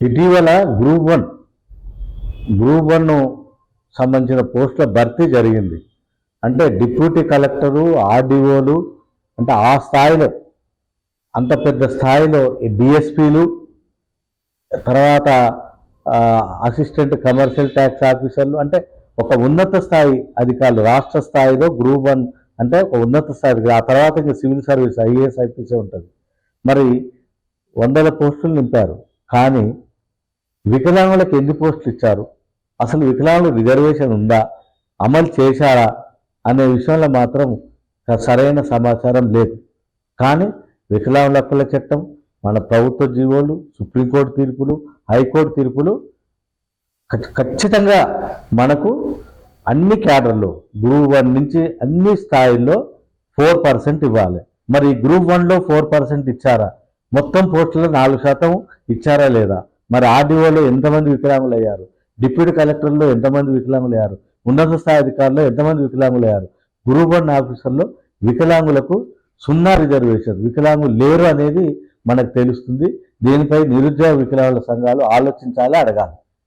ఇటీవల group one group one సంబంధించిన పోస్టుల భర్తీ జరిగింది. అంటే డిప్యూటీ కలెక్టరు ఆర్డీఓలు అంటే ఆ స్థాయిలో అంత పెద్ద స్థాయిలో డిఎస్పీలు తర్వాత అసిస్టెంట్ కమర్షియల్ ట్యాక్స్ ఆఫీసర్లు అంటే ఒక ఉన్నత స్థాయి అధికారులు రాష్ట్ర స్థాయిలో గ్రూప్ వన్ అంటే ఒక ఉన్నత స్థాయి ఆ తర్వాత ఇంకా సివిల్ సర్వీస్ ఐఏఎస్ ఐపీసీ ఉంటుంది. మరి వందల పోస్టులు నింపారు. కానీ వికలాంగులకు ఎన్ని పోస్టులు ఇచ్చారు? అసలు వికలాంగుల రిజర్వేషన్ ఉందా? అమలు చేశారా? అనే విషయంలో మాత్రం సరైన సమాచారం లేదు. కానీ వికలాంగుల హక్కుల చట్టం మన ప్రభుత్వ జీవోలు సుప్రీంకోర్టు తీర్పులు హైకోర్టు తీర్పులు ఖచ్చితంగా మనకు అన్ని క్యాడర్లు గ్రూప్ వన్ నుంచి అన్ని స్థాయిల్లో ఫోర్ పర్సెంట్ ఇవ్వాలి. మరి గ్రూప్ వన్లో ఫోర్ పర్సెంట్ ఇచ్చారా? మొత్తం పోస్టులో నాలుగు శాతం ఇచ్చారా లేదా? మరి ఆర్డీఓలో ఎంతమంది వికలాంగులు అయ్యారు డిప్యూటీ కలెక్టర్లో ఎంతమంది వికలాంగులు అయ్యారు ఉన్నత స్థాయి అధికారుల్లో ఎంతమంది వికలాంగులు అయ్యారు గ్రూప్ వన్ ఆఫీసర్లో వికలాంగులకు సున్నా రిజర్వేషన్. వికలాంగులు లేరు అనేది మనకు తెలుస్తుంది. దీనిపై నిరుద్యోగ వికలాంగుల సంఘాలు ఆలోచించాలి అడగాలి.